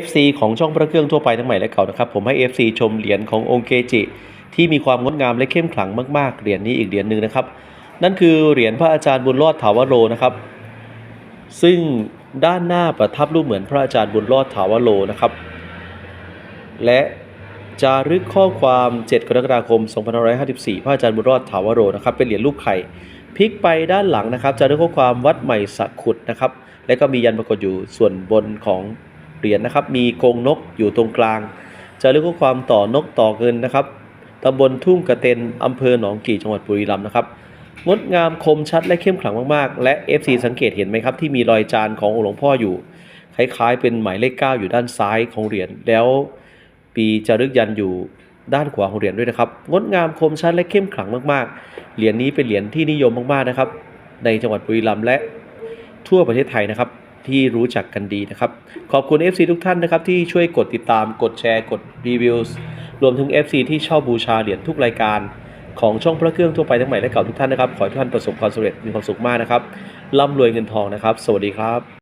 FC ของช่องพระเครื่องทั่วไปทั้งใหม่และเก่านะครับ ผมให้ FC ชมเหรียญขององค์เกจิ ที่มีความงดงามและเข้มขลังมากๆ เหรียญนี้อีกเหรียญหนึ่งนะครับ นั่นคือเหรียญพระอาจารย์บุญรอดถาวโรนะครับ ซึ่งด้านหน้าประทับรูปเหมือนพระอาจารย์บุญรอดถาวโรนะครับ และจารึกข้อความ 7 กรกฎาคม 2554 พระอาจารย์บุญรอดถาวโรนะครับ เป็นเหรียญรูปไข่พลิกไปด้านหลังนะครับ จารึกข้อความวัดใหม่สักขุดนะครับ และก็มียันปรากฏอยู่ส่วนบนของ เหรียญนะครับ มีกรงนกอยู่ตรงกลางจารึกข้อความต่อนกต่อเงินนะครับตำบลทุ่งกระเตนอำเภอหนองกี่จังหวัดบุรีรัมย์นะครับงดงามคมชัดและเข้มขลังมากๆ และ FC สังเกตเห็นไหมครับ ที่มีรอยจานขององค์หลวงพ่ออยู่ คล้ายๆ เป็นหมายเลข 9 อยู่ด้านซ้ายของเหรียญแล้วปีจารึกยันอยู่ด้านขวาของเหรียญด้วยนะครับงดงามคมชัดและเข้มขลังมากๆ เหรียญนี้เป็นเหรียญที่นิยมมากๆนะครับ ในจังหวัดบุรีรัมย์และทั่วประเทศไทยนะครับ ที่รู้จักกันดีนะครับ ขอบคุณ FC ทุกท่านนะครับ ที่ช่วยกดติดตามกดแชร์กดรีวิวรวมถึง FC ที่ชอบบูชาเหรียญทุกรายการของช่องพระเครื่องทั่วไปทั้งใหม่และเก่าทุกท่านนะครับ ขอให้ทุกท่านประสบความสำเร็จมีความสุขมากนะครับร่ำรวยเงินทองนะครับ สวัสดีครับ